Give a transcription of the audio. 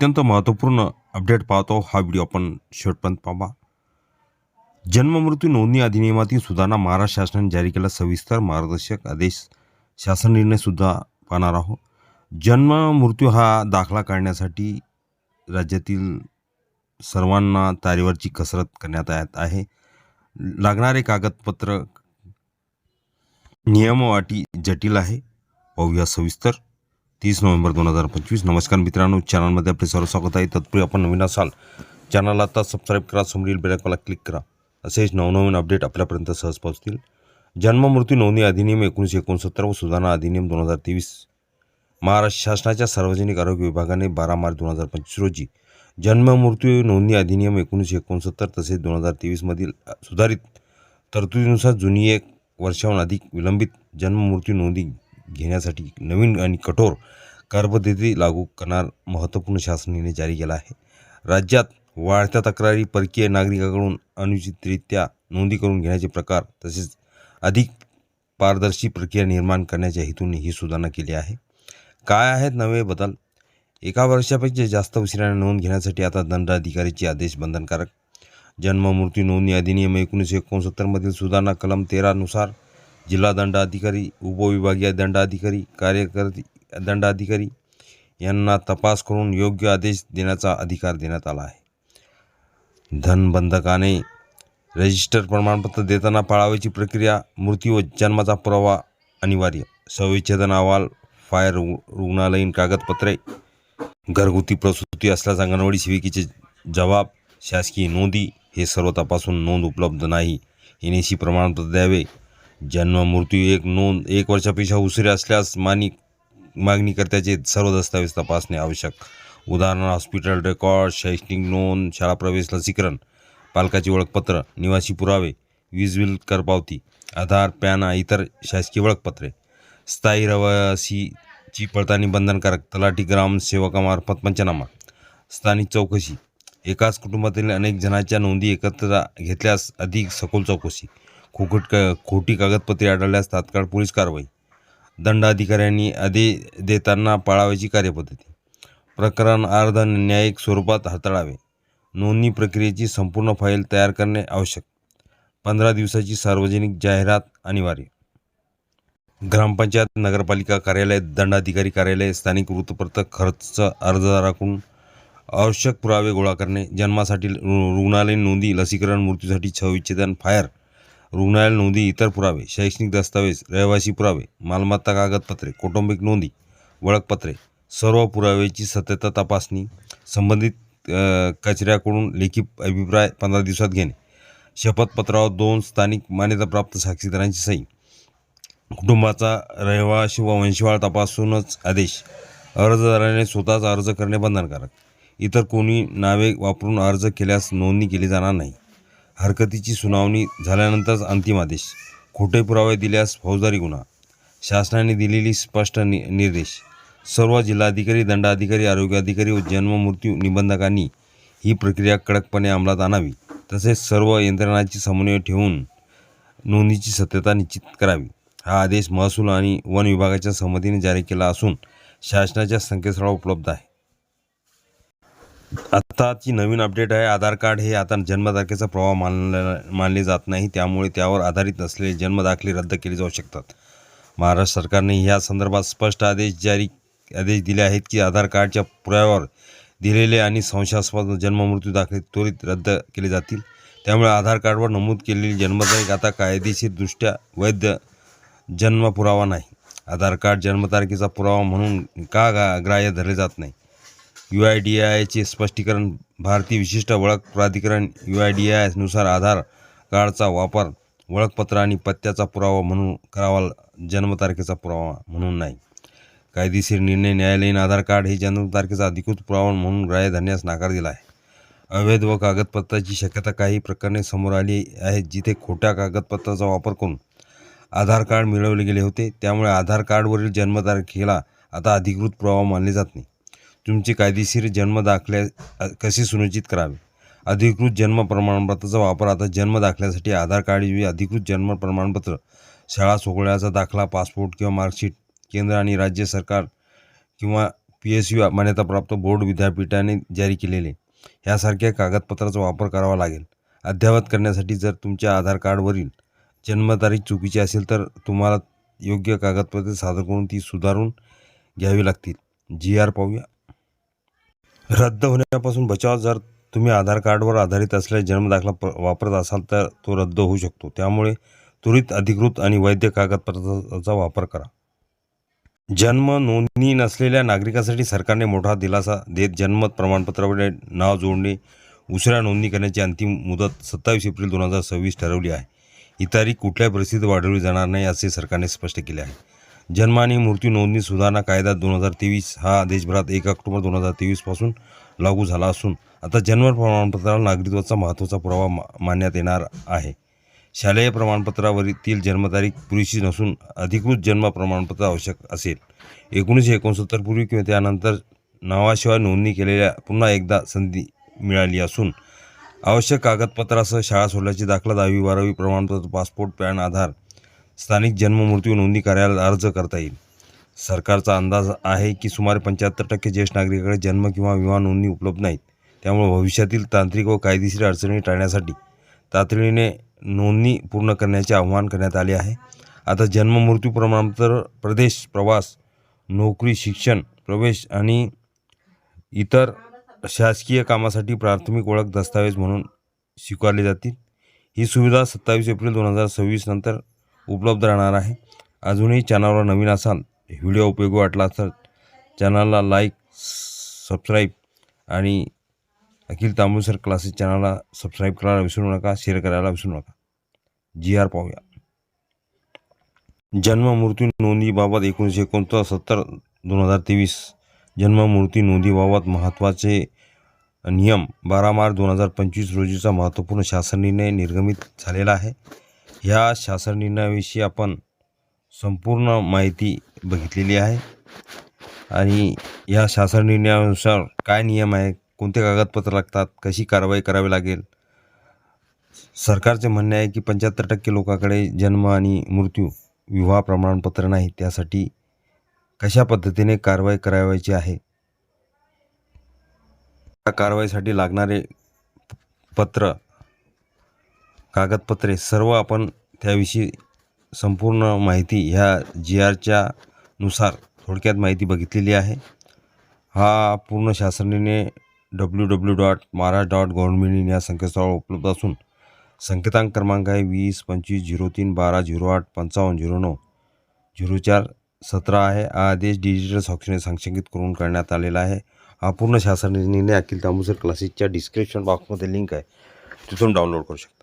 अत्यंत महत्त्वपूर्ण अपडेट पाहतो हा व्हिडिओ आपण शेवटपर्यंत पाहा. जन्ममृत्यू नोंदणी अधिनियमातील सुधारणा महाराष्ट्र शासनाने जारी केला. सविस्तर मार्गदर्शक आदेश शासन निर्णयसुद्धा पाहणार आहोत. जन्म मृत्यू हा दाखला काढण्यासाठी राज्यातील सर्वांना तारेवरची कसरत करण्यात येत आहे. लागणारे कागदपत्र नियमवाटी जटिल आहे. पाहूया सविस्तर. तीस नोव्हेंबर दोन हजार पंचवीस. नमस्कार मित्रांनो चॅनलमध्ये आपले सर्व स्वागत आहे. तत्पूर्वी आपण नवीन असाल चॅनलला आता सबस्क्राईब करा समोरील बेलायकॉनला क्लिक करा. असेच नवनवीन अपडेट आपल्यापर्यंत सहज पोहोचतील. जन्म मृत्यू नोंदणी अधिनियम एकोणीसशे एकोणसत्तर व सुधारणा अधिनियम दोन हजार तेवीस. महाराष्ट्र शासनाच्या सार्वजनिक आरोग्य विभागाने बारा मार्च दोन हजार पंचवीस रोजी जन्म मृत्यू नोंदणी अधिनियम एकोणीसशे एकोणसत्तर तसेच दोन हजार तेवीसमधील सुधारित तरतुदीनुसार जुनी एक वर्षाहून अधिक विलंबित जन्म मृत्यू नोंदी घेण्यासाठी नवीन आणि कठोर कार्यपद्धती लागू करणार महत्त्वपूर्ण शासनाने जारी केला आहे. राज्यात वाढत्या तक्रारी परकीय नागरिकाकडून अनुचितरित्या नोंदी करून घेण्याचे प्रकार तसेच अधिक पारदर्शी प्रक्रिया निर्माण करण्याच्या हेतूने ही सुधारणा केली आहे. काय आहेत नवे बदल? एका वर्षापेक्षा जास्त उशिराने नोंद घेण्यासाठी आता दंडाधिकारीचे आदेश बंधनकारक. जन्म मृत्यू नोंदणी अधिनियम एकोणीसशे एकोणसत्तरमधील सुधारणा कलम तेरानुसार जिल्हा दंडाधिकारी उपविभागीय दंडाधिकारी कार्यकारी दंडाधिकारी यांना तपास करून योग्य आदेश देण्याचा अधिकार देण्यात आला आहे. धनबंधकाने रजिस्टर प्रमाणपत्र देताना पाळावयाची प्रक्रिया मृत्यू व जन्माचा पुरावा अनिवार्य. सविच्छेदन अहवाल फायर रु रुग्णालयीन कागदपत्रे घरगुती प्रसूती असल्यास अंगणवाडी सेविकेचे जबाब शासकीय नोंदी हे सर्व तपासून नोंद उपलब्ध नाही. एनएसी प्रमाणपत्र द्यावे. जन्म मृत्यू एक नोंद एक वर्षापेक्षा उशीर असल्यास मानिक मागणीकर्त्याचे सर्व दस्तावेज तपासणे आवश्यक. उदाहरणार्थ हॉस्पिटल रेकॉर्ड शैक्षणिक नोंद शाळा प्रवेश लसीकरण पालकाचे ओळखपत्र निवासी पुरावे वीज बिल करपावती आधार पॅन इतर शासकीय ओळखपत्रे. स्थायी रहिवासीची पडताळणी बंधनकारक तलाठी ग्रामसेवकामार्फत पंचनामा. स्थानिक चौकशी. एकाच कुटुंबातील अनेक जणांच्या नोंदी एकत्र घेतल्यास अधिक सखोल चौकशी. खोकट क खोटी कागदपत्रे आढळल्यास तात्काळ पोलीस कारवाई. दंडाधिकाऱ्यांनी आदेश देताना पाळावायची कार्यपद्धती. प्रकरण अर्ध न्यायिक स्वरूपात हाताळावे. नोंदणी प्रक्रियेची संपूर्ण फाईल तयार करणे आवश्यक. पंधरा दिवसाची सार्वजनिक जाहिरात अनिवार्य. ग्रामपंचायत नगरपालिका कार्यालय दंडाधिकारी कार्यालय स्थानिक वृत्तपत्र खर्च अर्जदाराकडून आवश्यक पुरावे गोळा करणे जन्मासाठी रु रुग्णालयीन नोंदी लसीकरण मृत्यूसाठी छविच्छेदन फायर रुग्णालय नोंदी इतर पुरावे शैक्षणिक दस्तावेज रहिवासी पुरावे मालमत्ता कागदपत्रे कौटुंबिक नोंदी ओळखपत्रे सर्व पुराव्याची सत्यता तपासणी संबंधित कचऱ्याकडून लेखी अभिप्राय पंधरा दिवसात घेणे शपथपत्रावर दोन स्थानिक मान्यताप्राप्त साक्षीदारांची सही कुटुंबाचा रहिवाशी व वंशवाळ तपासूनच आदेश अर्जदाराने स्वतःच अर्ज करणे बंधनकारक इतर कोणी नावे वापरून अर्ज केल्यास नोंदणी केली जाणार नाही. हरकतीची सुनावणी झाल्यानंतरच अंतिम आदेश. खोटे पुरावे दिल्यास फौजदारी गुन्हा. शासनाने दिलेली स्पष्ट नि निर्देश. सर्व जिल्हाधिकारी दंडाधिकारी आरोग्य अधिकारी व जन्ममृत्यू निबंधकांनी ही प्रक्रिया कडकपणे अंमलात आणावी. तसेच सर्व यंत्रणांची समन्वय ठेवून नोंदीची सत्यता निश्चित करावी. हा आदेश महसूल आणि वन विभागाच्या संमतीने जारी केला असून शासनाच्या संकेतस्थळावर उपलब्ध आहे. आत्ताची नवीन अपडेट आहे. आधार कार्ड हे आता जन्मतारखेचा प्रवाह मानला मानले जात नाही. त्यामुळे त्यावर आधारित नसलेले जन्मदाखले रद्द केले जाऊ शकतात. महाराष्ट्र सरकारने या संदर्भात स्पष्ट आदेश जारी आदेश दिले आहेत की आधार कार्डच्या पुराव्यावर दिलेले आणि संशयास्पद जन्ममृत्यू दाखले त्वरित रद्द केले जातील. त्यामुळे आधार कार्डवर नमूद केलेली जन्मतारीख आता कायदेशीरदृष्ट्या वैध जन्म पुरावा नाही. आधार कार्ड जन्मतारखेचा पुरावा म्हणून का गा ग्राह्य धरले जात नाही? यू आय डी आयचे स्पष्टीकरण भारतीय विशिष्ट ओळख प्राधिकरण यू आय डी आयनुसार आधार कार्डचा वापर ओळखपत्र आणि पत्त्याचा पुरावा म्हणून करावा जन्मतारखेचा पुरावा म्हणून नाही. कायदेशीर निर्णय न्यायालयीन आधार कार्ड हे जन्मतारखेचा अधिकृत पुरावा म्हणून ग्राह्य धरण्यास नकार दिला आहे. अवैध व कागदपत्राची शक्यता काही प्रकरणे समोर आली आहेत जिथे खोट्या कागदपत्राचा वापर करून आधार कार्ड मिळवले गेले होते. त्यामुळे आधार कार्डवरील जन्मतारखेला आता अधिकृत पुरावा मानले जात नाही. तुमचे कायदेशीर जन्म कसे सुनिश्चित करावे? अधिकृत जन्म प्रमाणपत्राचा वापर आता जन्म दाखल्यासाठी आधार कार्ड अधिकृत जन्म प्रमाणपत्र शाळा सोहळ्याचा दाखला पासपोर्ट किंवा मार्कशीट केंद्र आणि राज्य सरकार किंवा पी एस यू मान्यताप्राप्त बोर्ड विद्यापीठाने जारी केलेले. ह्यासारख्या कागदपत्राचा वापर करावा लागेल. अद्ययावत करण्यासाठी जर तुमच्या आधार कार्डवरील जन्मतारीख चुकीची असेल तर तुम्हाला योग्य कागदपत्रे सादर करून ती सुधारून घ्यावी लागतील. जी आर पाहूया. रद्द होण्यापासून बचाव जर तुम्ही आधार कार्डवर आधारित असलेला जन्मदाखला प वापरत असाल तर तो रद्द होऊ शकतो. त्यामुळे त्वरित अधिकृत आणि वैध कागदपत्राचा वापर करा. जन्म नोंदणी नसलेल्या नागरिकांसाठी सरकारने मोठा दिलासा देत जन्म प्रमाणपत्रावर नाव जोडणे उसऱ्या नोंदणी करण्याची अंतिम मुदत सत्तावीस एप्रिल दोन हजार सव्वीस ठरवली आहे. ही तारीख कुठल्याही परिस्थितीत वाढवली जाणार नाही असे सरकारने स्पष्ट केले आहे. जन्म आणि मृत्यू नोंदणी सुधारणा कायदा दोन हजार तेवीस हा देशभरात एक ऑक्टोबर दोन हजार तेवीसपासून लागू झाला असून आता जन्म प्रमाणपत्राला नागरिकत्वाचा महत्त्वाचा पुरावा मा मानण्यात येणार आहे. शालेय प्रमाणपत्रावरील जन्मतारीख पुरेशी नसून अधिकृत जन्म प्रमाणपत्र आवश्यक असेल. एकोणीसशे एकोणसत्तर पूर्वी किंवा त्यानंतर नावाशिवाय नोंदणी केलेल्या पुन्हा एकदा संधी मिळाली असून आवश्यक कागदपत्रासह शाळा सोडल्याची दाखला दहावी बारावी प्रमाणपत्र पासपोर्ट पॅन आधार स्थानिक जन्ममृत्यू नोंदणी कार्यालयात अर्ज करता येईल. सरकारचा अंदाज आहे की सुमारे पंच्याहत्तर टक्के ज्येष्ठ नागरिकांकडे जन्म किंवा विमा नोंदणी उपलब्ध नाहीत. त्यामुळे भविष्यातील तांत्रिक व कायदेशीर अडचणी टाळण्यासाठी तातडीने नोंदणी पूर्ण करण्याचे आवाहन करण्यात आले आहे. आता जन्म मृत्यू प्रमाणपत्र प्रदेश प्रवास नोकरी शिक्षण प्रवेश आणि इतर शासकीय कामासाठी प्राथमिक ओळख दस्तावेज म्हणून स्वीकारले जातील. ही सुविधा सत्तावीस एप्रिल दोन हजार सव्वीस नंतर उपलब्ध राहणार आहे. अजूनही चॅनलवर नवीन असाल व्हिडिओ उपयोगी वाटला तर चॅनलला लाईक सबस्क्राईब आणि अखिल तांबूसर क्लासेस चॅनलला सबस्क्राईब करायला विसरू नका शेअर करायला विसरू नका. जी आर पाहूया. जन्म मृत्यू नोंदीबाबत एकोणीसशे एकोणसत्तर दोन हजार तेवीस. जन्म मृत्यू नोंदीबाबत महत्त्वाचे नियम बारा मार्च दोन हजार पंचवीस रोजीचा महत्त्वपूर्ण शासन निर्णय निर्गमित झालेला आहे. ह्या शासन निर्णयाविषयी आपण संपूर्ण माहिती बघितलेली आहे. आणि या शासन निर्णयानुसार काय नियम आहे कोणते कागदपत्र लागतात कशी कारवाई करावी लागेल? सरकारचे म्हणणे आहे की पंच्याहत्तर टक्के लोकांकडे जन्म आणि मृत्यू विवाह प्रमाणपत्र नाही. त्यासाठी कशा पद्धतीने कारवाई करावायची आहे? या कारवाईसाठी लागणारे पत्र कागदपत्रे सर्व आपण त्याविषयी संपूर्ण माहिती ह्या जी आरच्या नुसार थोडक्यात माहिती बघितलेली आहे. हा पूर्ण शासनाने W W dot Maharashtra dot government in या संकेतस्थळावर उपलब्ध असून संकेतांक क्रमांक आहे वीस पंचवीस झिरो तीन बारा झिरो आठ पंचावन्न झिरो नऊ झिरो चार सतरा आहे. हा आदेश डिजिटल साक्षीने संक्षेपित करून करण्यात आलेला आहे. हा पूर्ण शासन निर्णय अखिल तांबूसर क्लासेसच्या डिस्क्रिप्शन बॉक्समध्ये लिंक आहे. तिथून डाउनलोड करू शकता.